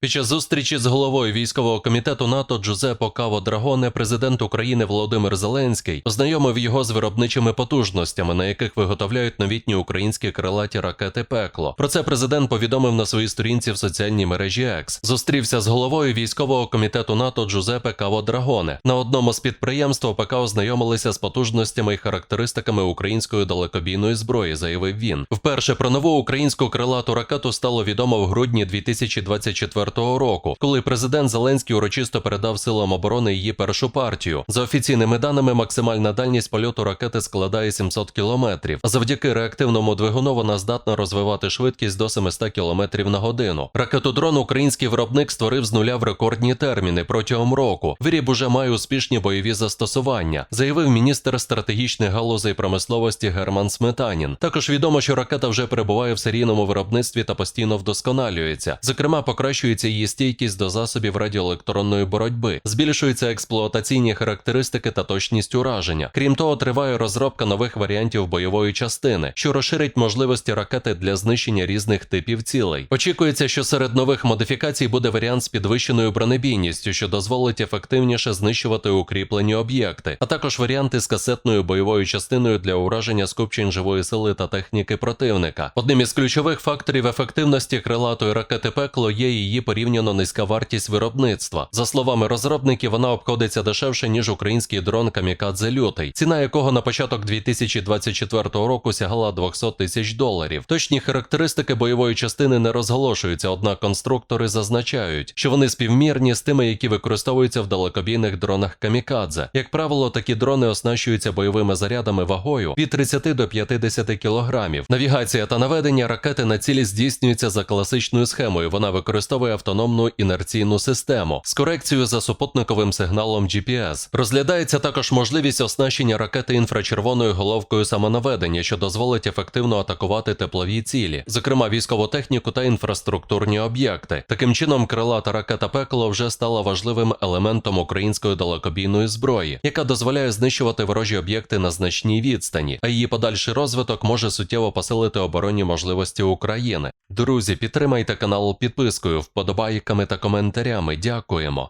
Під час зустрічі з головою військового комітету НАТО Джузепо Каво Драгоне президент України Володимир Зеленський ознайомив його з виробничими потужностями, на яких виготовляють новітні українські крилаті ракети Пекло. Про це президент повідомив на своїй сторінці в соціальній мережі X. Зустрівся з головою військового комітету НАТО Джузепе Каво Драгоне. На одному з підприємств ОПК ознайомилися з потужностями і характеристиками української далекобійної зброї, заявив він. Вперше про нову українську крилату ракету стало відомо в грудні 2024 року, коли президент Зеленський урочисто передав силам оборони її першу партію. За офіційними даними, максимальна дальність польоту ракети складає 700 кілометрів. Завдяки реактивному двигуну вона здатна розвивати швидкість до 700 кілометрів на годину. Ракету дрон український виробник створив з нуля в рекордні терміни протягом року. Виріб уже має успішні бойові застосування, заявив міністр стратегічних галузей промисловості Герман Сметанін. Також відомо, що ракета вже перебуває в серійному виробництві та постійно вдосконалюється. Зокрема, покращується її стійкість до засобів радіоелектронної боротьби, збільшуються експлуатаційні характеристики та точність ураження. Крім того, триває розробка нових варіантів бойової частини, що розширить можливості ракети для знищення різних типів цілей. Очікується, що серед нових модифікацій буде варіант з підвищеною бронебійністю, що дозволить ефективніше знищувати укріплені об'єкти, а також варіанти з касетною бойовою частиною для ураження скупчень живої сили та техніки противника. Одним із ключових факторів ефективності крилатої ракети пекло є її порівняно низька вартість виробництва. За словами розробників, вона обходиться дешевше ніж український дрон Камікадзе Лютий, ціна якого на початок 2024 року сягала 200 тисяч доларів. Точні характеристики бойової частини не розголошуються, однак конструктори зазначають, що вони співмірні з тими, які використовуються в далекобійних дронах Камікадзе. Як правило, такі дрони оснащуються бойовими зарядами вагою від 30 до 50 кілограмів. Навігація та наведення ракети на цілі здійснюється за класичною схемою. Вона використовує автономну інерційну систему з корекцією за супутниковим сигналом GPS. Розглядається також можливість оснащення ракети інфрачервоною головкою самонаведення, що дозволить ефективно атакувати теплові цілі, зокрема військову техніку та інфраструктурні об'єкти. Таким чином, крилата ракета Пекло вже стала важливим елементом української далекобійної зброї, яка дозволяє знищувати ворожі об'єкти на значній відстані, а її подальший розвиток може суттєво посилити оборонні можливості України. Друзі, підтримайте канал підпискою, вподобайками та коментарями. Дякуємо.